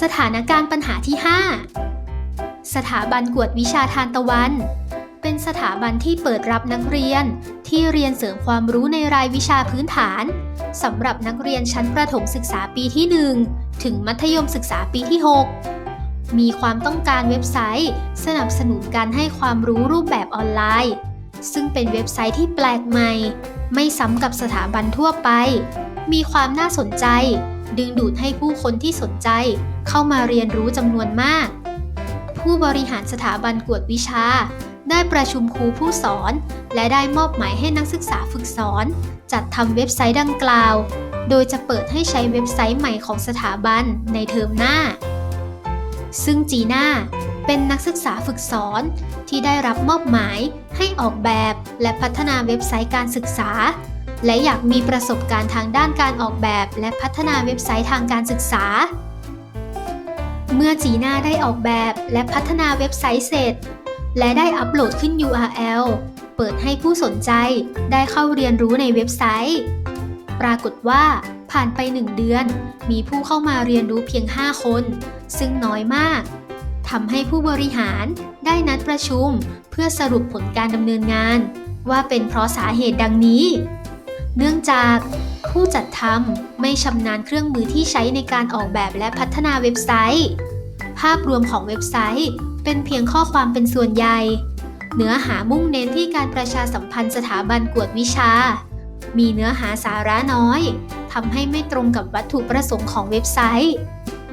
สถานการณ์ปัญหาที่ 5 สถาบันกวดวิชาทานตะวัน เป็นสถาบันที่เปิดรับนักเรียนที่เรียนเสริมความรู้ในรายวิชาพื้นฐานสำหรับนักเรียนชั้นประถมศึกษาปีที่ 1 ถึงมัธยมศึกษาปีที่ 6 มีความต้องการเว็บไซต์ สนับสนุนการให้ความรู้รูปแบบออนไลน์ ซึ่งเป็นเว็บไซต์ที่แปลกใหม่ ไม่ซ้ำกับสถาบันทั่วไป มีความน่าสนใจ ดึงดูดให้ผู้คนที่สนใจ เข้ามาเรียนรู้จำนวนมาก ผู้บริหารสถาบันกวดวิชา ได้ประชุมครูผู้สอน และได้มอบหมายให้นักศึกษาฝึกสอน จัดทำเว็บไซต์ดังกล่าว โดยจะเปิดให้ใช้เว็บไซต์ใหม่ของสถาบันในเทอมหน้า ซึ่งจีน่าเป็นนักศึกษาฝึกสอนที่ได้รับมอบหมายให้ออกแบบและพัฒนาเว็บไซต์การศึกษา และอยากมีประสบการณ์ทางด้านการออกแบบ และพัฒนาเว็บไซต์ทางการศึกษา เมื่อจีน่าได้ออกแบบและพัฒนาเว็บไซต์เสร็จ และได้อัปโหลดขึ้น URL เปิดให้ผู้สนใจได้เข้าเรียนรู้ในเว็บไซต์ ปรากฏว่าผ่านไป 1 เดือน มีผู้เข้ามาเรียนรู้เพียง 5 คน ซึ่งน้อยมากทำให้ผู้บริหารได้นัดประชุมเพื่อสรุปผลการดำเนินงาน ว่าเป็นเพราะสาเหตุดังนี้ เนื่องจากผู้จัดทำไม่ชำนาญเครื่องมือที่ใช้ในการออกแบบและพัฒนาเว็บไซต์ ภาพรวมของเว็บไซต์ เป็นเพียงข้อความเป็นส่วนใหญ่ เนื้อหามุ่งเน้นที่การประชาสัมพันธ์สถาบันกวดวิชา มีเนื้อหาสาระน้อยทำให้ไม่ตรงกับวัตถุประสงค์ของเว็บไซต์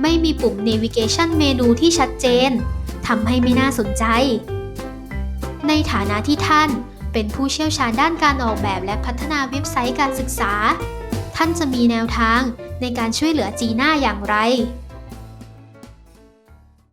ไม่มีปุ่ม navigation เมนูที่ชัดเจนทำให้ไม่น่าสนใจ ในฐานะที่ท่าน เป็นผู้เชี่ยวชาญด้านการออกแบบและพัฒนาเว็บไซต์การศึกษา ท่านจะมีแนวทางในการช่วยเหลือจีน่าอย่างไร